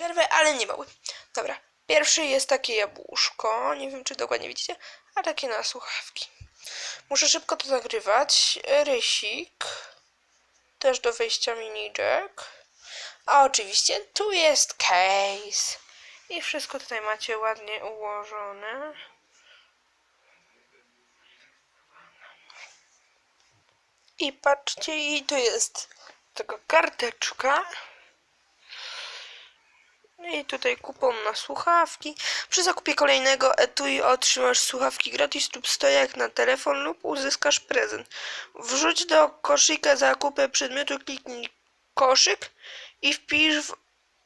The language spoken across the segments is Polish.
przerwę, ale nie mały. Dobra, pierwszy jest takie jabłuszko, nie wiem czy dokładnie widzicie, a takie na słuchawki. Muszę szybko to nagrywać. Rysik, też do wejścia mini jack. A oczywiście tu jest case. I wszystko tutaj macie ładnie ułożone. I patrzcie, i tu jest taka karteczka. I tutaj kupon na słuchawki. Przy zakupie kolejnego etui otrzymasz słuchawki gratis lub stojak na telefon lub uzyskasz prezent. Wrzuć do koszyka zakupy przedmiotu, kliknij koszyk i wpisz w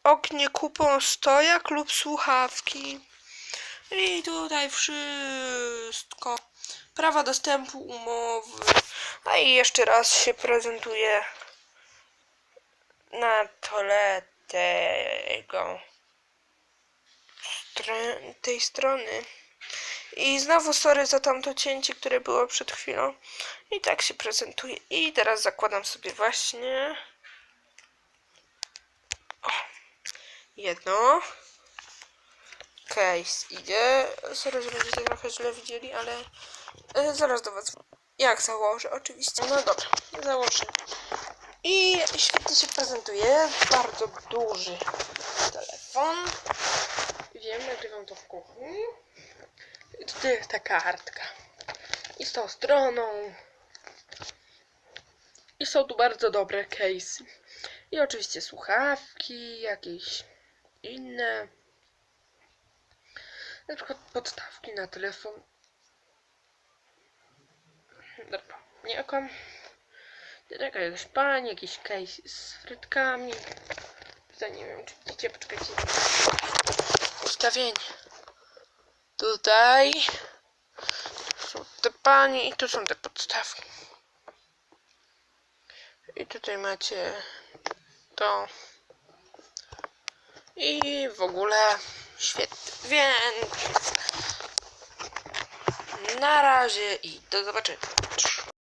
oknie kupon stojak lub słuchawki. I tutaj wszystko. Prawa dostępu, umowy. A i jeszcze raz się prezentuje na str- tej strony. I znowu sorry za tamto cięcie, które było przed chwilą. I tak się prezentuje. I teraz zakładam sobie właśnie o, jedno. Case idzie. Sorry, że będziecie trochę źle widzieli, ale e, zaraz do was. Jak założę? Oczywiście. No dobra, założę. I świetnie się prezentuje. Bardzo duży telefon. To w kuchni. I tutaj jest ta kartka. I z tą stroną. I są tu bardzo dobre case'y. I oczywiście słuchawki, jakieś inne. Na przykład podstawki na telefon. Dobra, nie okam. Taka jakaś pani, jakiś case z frytkami. Tutaj nie wiem, czy widzicie, poczekajcie. Ustawienie. Tutaj są te panie i tu są te podstawki. I tutaj macie to. I w ogóle świetnie. Więc na razie i do zobaczenia.